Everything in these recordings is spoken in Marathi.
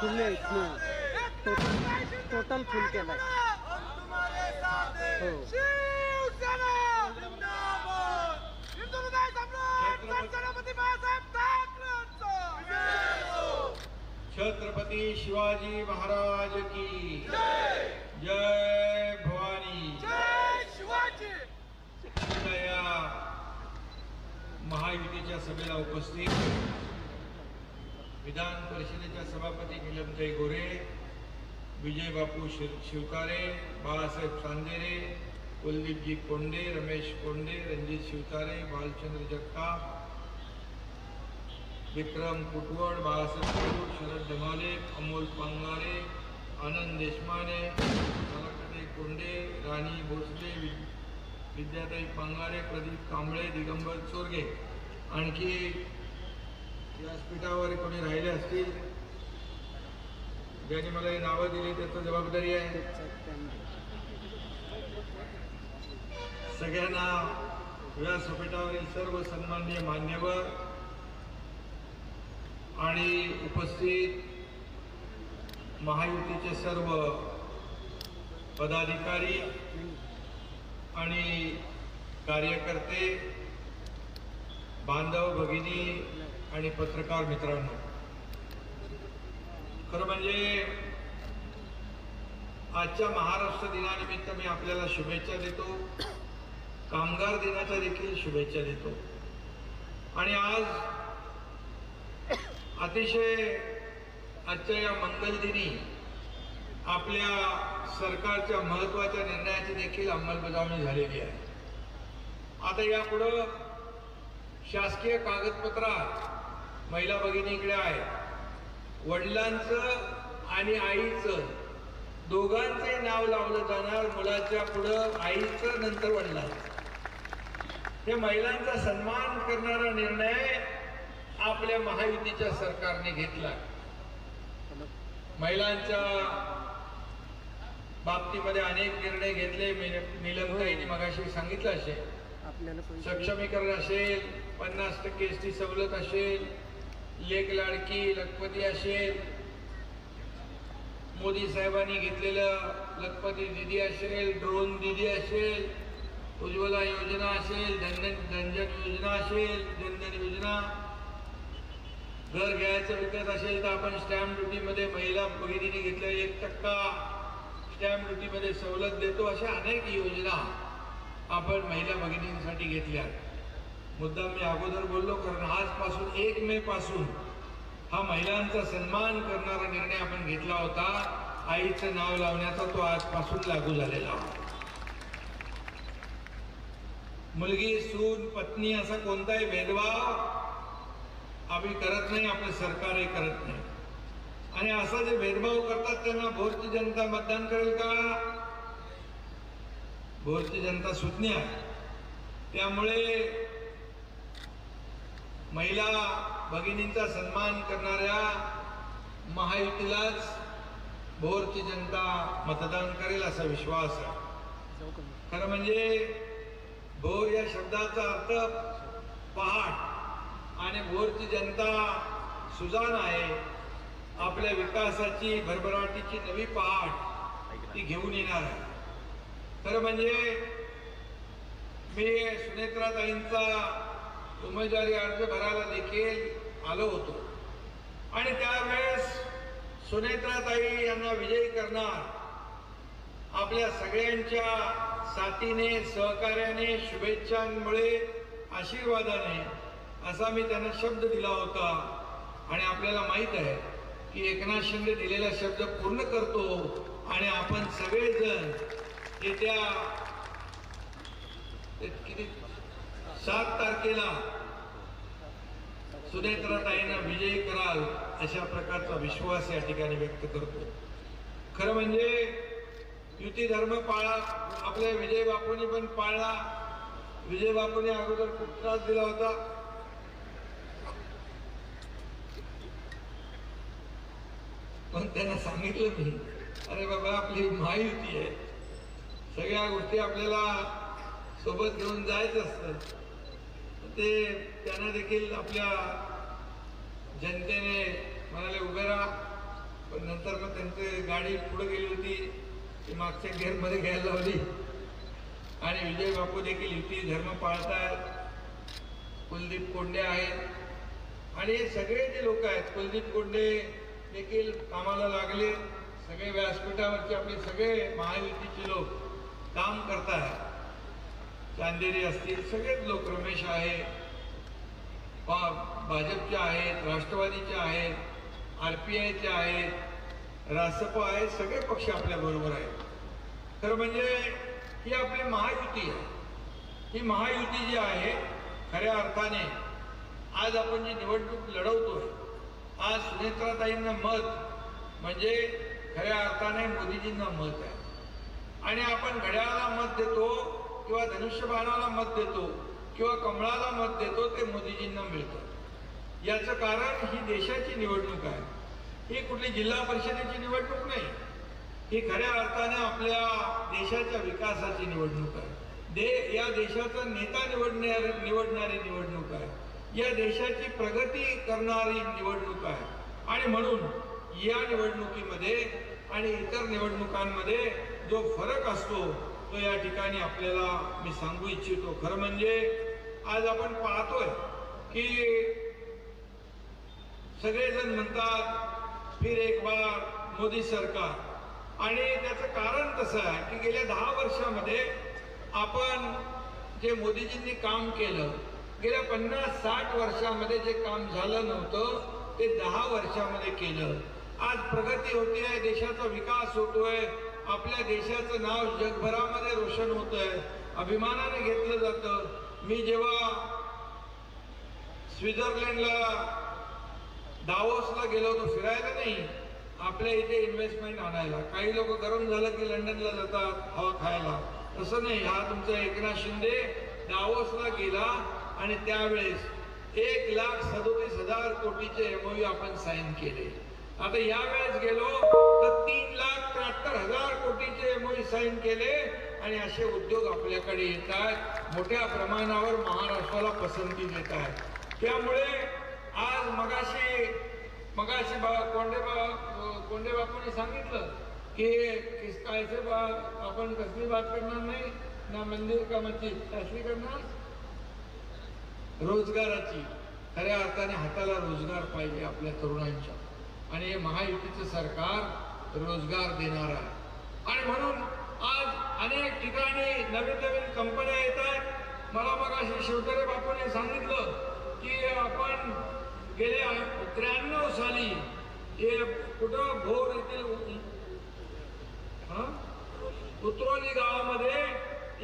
फुलले इथनं टोटल टोटल फुल केलाय. हो. छत्रपती शिवाजी महाराज की जय भवानी. शिवाजी या महायुतीच्या सभेला उपस्थित. विधान परिषदेच्या सभापती निलमताई गोरे विजय बापू शिव शिवतारे बाळासाहेब चांदेरे कुलदीपजी कोंडे रमेश कोंडे रणजित शिवतारे बालचंद्र जगताप विक्रम कुटवड बाळासाहेब शरद धमाले अमोल पांगारे आनंद देशमाने मलाकटे कोंडे राणी भोसले वि विद्याताई पांगारे प्रदीप कांबळे दिगंबर चोरगे. आणखी व्यासपीठावर कोणी राहिले असतील? ज्यांनी मला ही नावं दिली त्याचं जबाबदारी आहे. सगळ्यांना व्यासपीठावरील सर्व सन्माननीय मान्यवर आणि उपस्थित महायुतीचे सर्व पदाधिकारी आणि कार्यकर्ते बांधव भगिनी आणि पत्रकार मित्रांनो खरं म्हणजे आजच्या महाराष्ट्र दिनानिमित्त मी आपल्याला शुभेच्छा देतो. कामगार दिनाच्या देखील शुभेच्छा देतो. आणि आज अतिशय आजच्या या मंगलदिनी आपल्या सरकारच्या महत्त्वाच्या निर्णयाची देखील अंमलबजावणी झालेली आहे. आता यापुढं शासकीय कागदपत्रात महिला भगिनीकडे आहे वडिलांचं आणि आईचं दोघांचंही नाव लावलं जाणार. मुलाच्या पुढं आईचं नंतर वडिलांचं. हे महिलांचा सन्मान करणारा निर्णय आपल्या महायुतीच्या सरकारने घेतला. महिलांच्या बाबतीमध्ये अनेक निर्णय घेतले. निलमताईने मगाशी सांगितलं असेल. सक्षमीकरण असेल पन्नास टक्के एस टी सवलत असेल लेख लाडकी लखपती असेल मोदी साहेबांनी घेतलेलं लखपती दिदी असेल ड्रोन दिदी असेल उज्ज्वला योजना असेल धनधन धनजन योजना असेल जनधन योजना घर घ्यायचं विकत असेल तर आपण स्टॅम्प ड्युटीमध्ये महिला भगिनीने घेतलेला एक टक्का. स्टॅम्प ड्युटीमध्ये सवलत देतो अशा अनेक योजना आपण महिला भगिनींसाठी घेतल्या मुद्दा मी अगोदर बोललो कारण आजपासून एक मे पासून हा महिलांचा सन्मान करणारा निर्णय आपण घेतला होता. आईचं नाव लावण्याचा तो आजपासून लागू झालेला होता. मुलगी सून पत्नी असा कोणताही भेदभाव आम्ही करत नाही आपलं सरकारही करत नाही. आणि असा जे भेदभाव करतात त्यांना भोरची जनता मतदान करेल का? भोरची जनता सुज्ञ आहे. त्यामुळे महिला भगिनींचा सन्मान करणाऱ्या महायुतीलाच भोरची जनता मतदान करेल असा विश्वास आहे. खरं म्हणजे भोर या शब्दाचा अर्थ पहाट आणि भोरची जनता सुजान आहे. आपल्या विकासाची भरभराटीची नवी पहाट ती घेऊन येणार आहे. खरं म्हणजे मी सुनेत्राताईंचा उमेदवारी अर्ज भरायला देखील आलो होतो. आणि त्यावेळेस सुनेत्राताई यांना विजयी करणार. आपल्या सगळ्यांच्या साथीने सहकार्याने शुभेच्छांमुळे आशीर्वादाने असा मी त्यांना शब्द दिला होता. आणि आपल्याला माहीत आहे की एकनाथ शिंदे दिलेला शब्द पूर्ण करतो आणि आपण सगळेजण येत्या किती सात तारखेला सुनेत्राताईंना विजयी कराल अशा प्रकारचा विश्वास या ठिकाणी व्यक्त करतो. खरं म्हणजे युती धर्म पाळा आपल्या विजय बापूंनी पण पाळला. विजय बापूंनी अगोदर खूप त्रास दिला होता. पण त्यांना सांगितलं मी अरे बाबा आपली महायुती आहे. सगळ्या गोष्टी आपल्याला सोबत घेऊन जायचं असतं. ते त्यांना देखील आपल्या जनतेने म्हणाले उभे राहा पण नंतर मग त्यांची गाडी पुढे गेली होती ती मागच्या गेअरमध्ये घ्यायला लावली. आणि विजय बापू देखील युती धर्म पाळतायत कुलदीप कोंडे आहेत. आणि हे सगळे जे लोक आहेत कुलदीप कोंडे देखील कामाला लागले. सगळे व्यासपीठावरचे आपले सगळे महायुतीचे लोक काम करतायत चांदेरी असतील सगळेच लोक रमेश आहे पा- भाजपचे आहेत राष्ट्रवादीचे आहेत आर पी आयचे आहेत रासप आहेत सगळे पक्ष आपल्या बरोबर आहेत. खरं म्हणजे ही आपली महायुती आहे. ही महायुती जी आहे खऱ्या अर्थाने आज आपण जी निवडणूक लढवतोय आज सुनेत्राताईंना मत म्हणजे खऱ्या अर्थाने मोदीजींना मत आहे. आणि आपण घड्याळाला मत देतो किंवा धनुष्यबाणाला मत देतो किंवा कमळाला मत देतो ते मोदीजींना मिळतं. याचं कारण ही देशाची निवडणूक आहे. ही कुठली जिल्हा परिषदेची निवडणूक नाही. ही खऱ्या अर्थाने आपल्या देशाच्या विकासाची निवडणूक आहे. दे या देशाचा नेता निवडणार निवडणारी निवडणूक आहे. या देशाची प्रगती करणारी निवडणूक आहे. आणि म्हणून या निवडणुकीमध्ये आणि इतर निवडणुकांमध्ये जो फरक असतो तो या ठिकाणी आपल्याला मी सांगू इच्छितो खरं म्हणजे आज आपण पाहतोय की सगळेजण म्हणतात फिर एक बार मोदी सरकार. आणि त्याचं कारण कसं आहे की गेल्या दहा वर्षामध्ये आपण जे मोदीजींनी काम केलं गेल्या पन्नास साठ वर्षामध्ये जे काम झालं नव्हतं ते दहा वर्षामध्ये केलं. आज प्रगती होती आहे देशाचा विकास होतोय आपल्या देशाचं नाव जगभरामध्ये रोशन होत आहे अभिमानाने घेतलं जातं. मी जेव्हा स्वित्झर्लंडला दावोसला गेलो होतो फिरायला नाही आपल्या इथे इन्व्हेस्टमेंट आणायला. काही लोक गरम झालं की लंडनला जातात हवा खायला. तसं नाही हा तुमचा एकनाथ शिंदे दावोसला गेला आणि त्यावेळेस एक लाख सदोतीस हजार कोटीचे एमओयू आपण साईन केले. आता या वेळेस गेलो तर तीन लाख त्र्याहत्तर हजार कोटीचे एमओयू साईन केले आणि असे उद्योग आपल्याकडे येत आहेत मोठ्या प्रमाणावर महाराष्ट्राला पसंती देत आहेत. त्यामुळे आज मगाशी मगाशी बा कोंडे बा कोंडे बापूने सांगितलं की किस बा आपण कसली बात करणार नाही ना मंदिर का मस्जिद कसली करणार? रोजगाराची. खऱ्या अर्थाने हाताला रोजगार पाहिजे आपल्या तरुणांच्या. आणि हे महायुतीचं सरकार रोजगार देणार आहे. आणि म्हणून आज अनेक ठिकाणी नवीन नवीन कंपन्या येत आहेत. मला मग अशी शिवतरे बापूने सांगितलं की आपण गेल्या त्र्याण्णव साली हे कुठं भोर येथील उतरोली गावामध्ये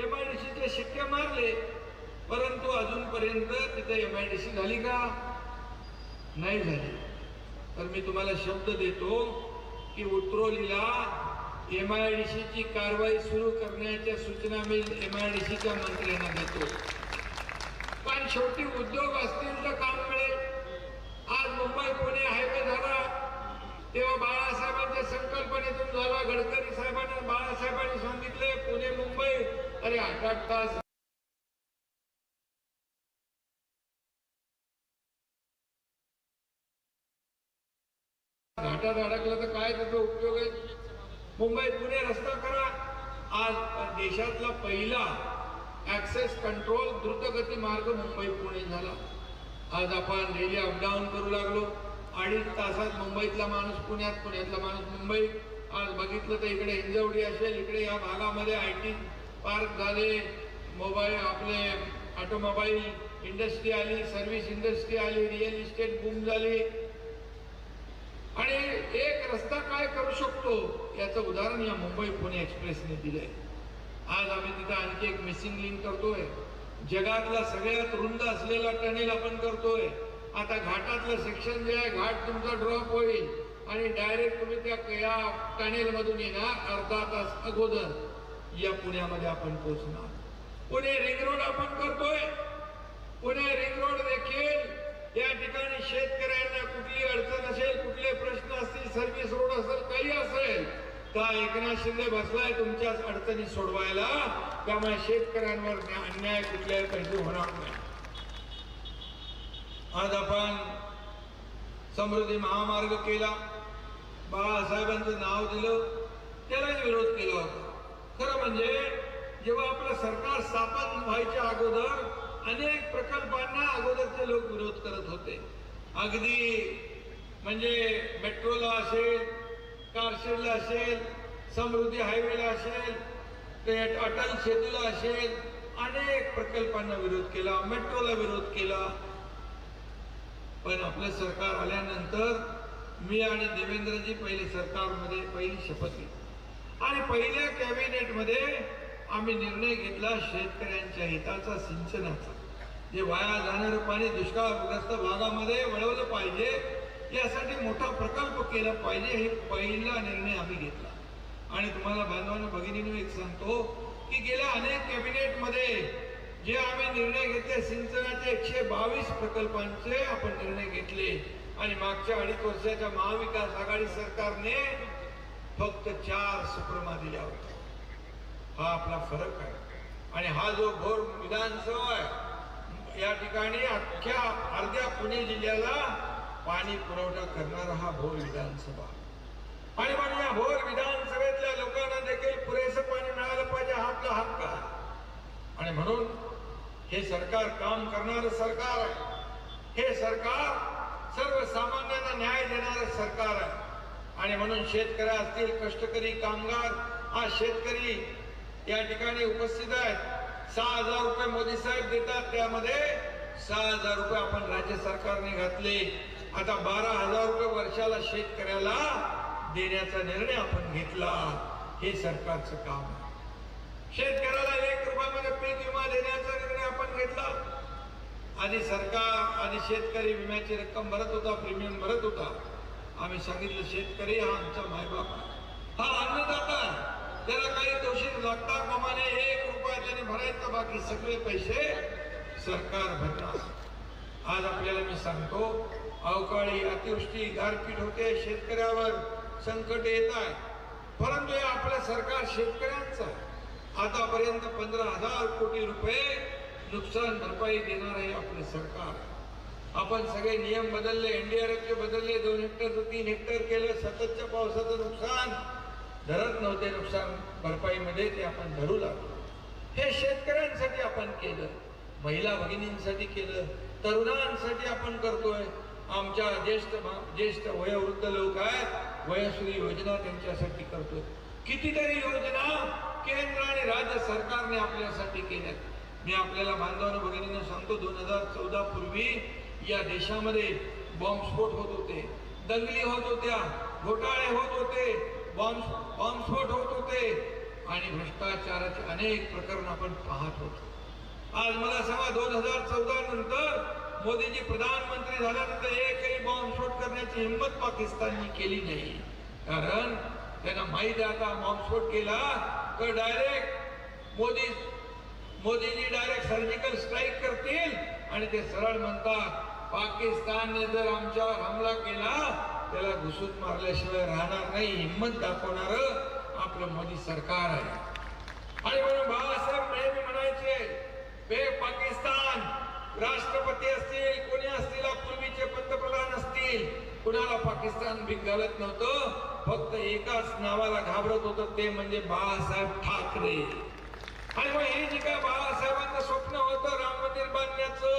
एम आय डी सीचे शिक्के मारले. परंतु अजूनपर्यंत तिथे एम आय डी सी झाली का? नाही झाली. तर मी तुम्हाला शब्द देतो की उतरोलीला एम आय डी सीची कारवाई सुरू करण्याच्या सूचना मी एम आय डी सीच्या मंत्र्यांना देतो. पण शेवटी उद्योग असतील तर काम मिळेल. आज मुंबई पुणे हायवे झाला? तेव्हा बाळासाहेबांच्या संकल्पनेतून झाला. गडकरी साहेबांना बाळासाहेबांनी सांगितले पुणे मुंबई. अरे आठ आठ तास घाटात अडकलं तर काय त्याचा उपयोग आहे? मुंबई पुणे रस्ता करा. आज देशातला पहिला ऍक्सेस कंट्रोल द्रुतगती मार्ग मुंबई पुणे झाला. आज आपण रेल्वे अपडाऊन करू लागलो. अडीच तासात मुंबईतला माणूस पुण्यात पुण्यातला माणूस मुंबई. आज बघितलं तर इकडे हिंजवडी असेल इकडे या भागामध्ये आय टी पार्क झाले. मोबाईल आपले ऑटोमोबाईल इंडस्ट्री आली सर्व्हिस इंडस्ट्री आली रिअल इस्टेट बूम झाली. आणि एक रस्ता काय करू शकतो याचं उदाहरण या मुंबई पुणे एक्सप्रेसने दिलंय. आज आम्ही तिथे आणखी एक मिसिंग लिंक करतोय. जगातला सगळ्यात रुंद असलेला टनेल आपण करतोय. आता घाटातलं सेक्शन जे आहे घाट तुमचा ड्रॉप होईल. आणि डायरेक्ट तुम्ही त्या या टनेल मधून येणार अर्धा तास अगोदर या पुण्यामध्ये आपण पोहोचणार. पुणे रिंग रोड आपण करतोय. पुणे रिंग रोड देखील या ठिकाणी शेतकऱ्यांना कुठली अडचण असेल कुठले प्रश्न असतील सर्व्हिस रोड असेल काही असेल तर एकनाथ शिंदे बसलाय तुमच्या अडचणी सोडवायला. त्यामुळे शेतकऱ्यांवर अन्याय कुठल्याही पैसे होणार नाही. आज आपण समृद्धी महामार्ग केला. बाळासाहेबांचं नाव दिलं. त्यालाही विरोध केला होता. खरं म्हणजे जेव्हा आपलं सरकार स्थापन व्हायच्या अगोदर अनेक प्रकल्पांना अगोदरचे लोक विरोध करत होते. अगदी म्हणजे मेट्रोला असेल कारशेडला असेल समृद्धी हायवेला असेल ते अटल सेतूला असेल अनेक प्रकल्पांना विरोध केला मेट्रोला विरोध केला. पण आपलं सरकार आल्यानंतर मी आणि देवेंद्रजी पहिले सरकारमध्ये पहिली शपथ घेतली. आणि पहिल्या कॅबिनेटमध्ये आम्ही निर्णय घेतला शेतकऱ्यांच्या हिताचा सिंचनाचा. जे वाया जाणारं पाणी दुष्काळग्रस्त भागामध्ये वळवलं पाहिजे. यासाठी मोठा प्रकल्प केला पाहिजे हे पहिला निर्णय आम्ही घेतला. आणि तुम्हाला बांधवांना भगिनीने एक सांगतो की गेल्या अनेक कॅबिनेटमध्ये जे आम्ही निर्णय घेतले सिंचनाचे एकशे बावीस प्रकल्पांचे आपण निर्णय घेतले. आणि मागच्या अडीच वर्षाच्या महाविकास आघाडी सरकारने फक्त चार सुप्रमा दिल्या होत्या. हा आपला फरक आहे. आणि हा जो भोर विधानसभा आहे या ठिकाणी अख्ख्या अर्ध्या पुणे जिल्ह्याला पाणी पुरवठा करणारा हा भोर विधानसभा. आणि म्हणून या भोर विधानसभेतल्या लोकांना देखील पुरेसं पाणी मिळालं पाहिजे हा आपला हक्क आहे. आणि म्हणून हे सरकार काम करणारं सरकार आहे. हे सरकार सर्वसामान्यांना न्याय देणारं सरकार आहे. आणि म्हणून शेतकरी असतील कष्टकरी कामगार आज शेतकरी या ठिकाणी उपस्थित आहेत. सहा हजार रुपये मोदी साहेब देतात त्यामध्ये सहा हजार रुपये आपण राज्य सरकारने घातले. आता बारा हजार रुपये वर्षाला शेतकऱ्याला देण्याचा निर्णय आपण घेतला. हे सरकारचं काम शेतकऱ्याला एक रुपयामध्ये पीक विमा देण्याचा निर्णय आपण घेतला. आधी सरकार आणि शेतकरी विम्याची रक्कम भरत होता प्रीमियम भरत होता. आम्ही सांगितलं शेतकरी हा आमचा मायबाप हा अन्नदाता आहे. त्याला काही दोषी लागता कामाने एक रुपया त्याने भरायचा बाकी सगळे पैसे सरकार भरणार. आज आपल्याला मी सांगतो अवकाळी अतिवृष्टी गारपीट होते शेतकऱ्यावर संकट येत आहे. परंतु हे आपलं सरकार शेतकऱ्यांचं आतापर्यंत पंधरा हजार कोटी रुपये नुकसान भरपाई देणार आहे आपले सरकार. आपण सगळे नियम बदलले एनडीआरएफचे बदलले दोन हेक्टर तीन हेक्टर केलं सततच्या पावसाचं नुकसान. धरत नव्हते नुकसान भरपाईमध्ये ते आपण धरू लागलो. हे शेतकऱ्यांसाठी आपण केलं महिला भगिनींसाठी केलं तरुणांसाठी आपण करतोय. आमच्या ज्येष्ठ ज्येष्ठ वयोवृद्ध लोक आहेत वयश्री योजना त्यांच्यासाठी करतोय. कितीतरी योजना केंद्र आणि राज्य सरकारने आपल्यासाठी केल्यात. मी आपल्याला बांधवानं भगिनींना सांगतो दोन हजार चौदा पूर्वी या देशामध्ये बॉम्बस्फोट होत होते दंगली होत होत्या घोटाळे होत होते बॉम्ब बॉम्बस्फोट होत होते आणि भ्रष्टाचाराचे अनेक प्रकरण आपण पाहत होतो. आज मला सांगा दोन हजार चौदा नंतर मोदीजी प्रधानमंत्री झाल्यानंतर एकही बॉम्बस्फोट करण्याची हिंमत पाकिस्ताननी केली नाही. कारण त्यांना माहिती आहे आता बॉम्बस्फोट केला तर direct Modi Modiji direct surgical strike करतील. आणि ते सरळ म्हणतात पाकिस्तानने जर आमच्यावर हमला केला त्याला घुसून मारल्याशिवाय राहणार नाही हिंमत दाखवणार आपलं मोदी सरकार आहे. आणि म्हणून बाळासाहेब नेहमी म्हणायचे बे पाकिस्तान राष्ट्रपती असतील कोणी असतील पूर्वीचे पंतप्रधान असतील. कुणाला पाकिस्तान बी घालत नव्हतं फक्त एकाच नावाला घाबरत होतं ते म्हणजे बाळासाहेब ठाकरे. आणि मग हे जी काय बाळासाहेबांना स्वप्न होत राम मंदिर बांधण्याचं